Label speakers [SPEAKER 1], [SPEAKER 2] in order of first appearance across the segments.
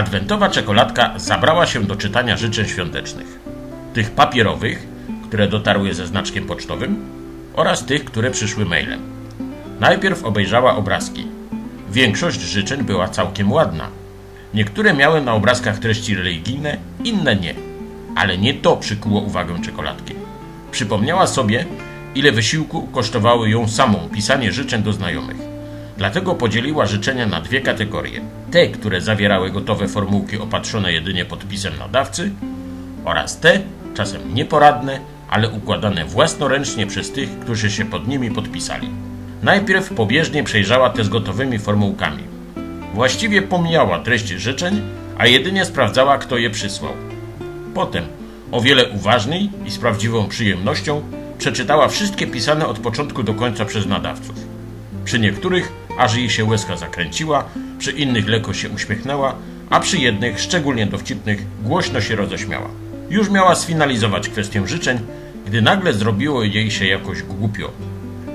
[SPEAKER 1] Adwentowa czekoladka zabrała się do czytania życzeń świątecznych. Tych papierowych, które dotarły ze znaczkiem pocztowym oraz tych, które przyszły mailem. Najpierw obejrzała obrazki. Większość życzeń była całkiem ładna. Niektóre miały na obrazkach treści religijne, inne nie. Ale nie to przykuło uwagę czekoladki. Przypomniała sobie, ile wysiłku kosztowało ją samą pisanie życzeń do znajomych. Dlatego podzieliła życzenia na dwie kategorie. Te, które zawierały gotowe formułki opatrzone jedynie podpisem nadawcy oraz te, czasem nieporadne, ale układane własnoręcznie przez tych, którzy się pod nimi podpisali. Najpierw pobieżnie przejrzała te z gotowymi formułkami. Właściwie pomijała treść życzeń, a jedynie sprawdzała, kto je przysłał. Potem, o wiele uważniej i z prawdziwą przyjemnością, przeczytała wszystkie pisane od początku do końca przez nadawców. Przy niektórych aż jej się łezka zakręciła, przy innych lekko się uśmiechnęła, a przy jednych, szczególnie dowcipnych, głośno się roześmiała. Już miała sfinalizować kwestię życzeń, gdy nagle zrobiło jej się jakoś głupio.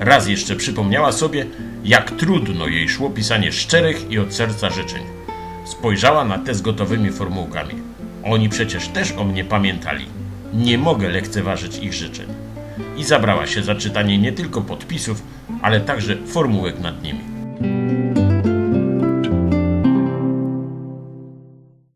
[SPEAKER 1] Raz jeszcze przypomniała sobie, jak trudno jej szło pisanie szczerych i od serca życzeń. Spojrzała na te z gotowymi formułkami. Oni przecież też o mnie pamiętali. Nie mogę lekceważyć ich życzeń. I zabrała się za czytanie nie tylko podpisów, ale także formułek nad nimi.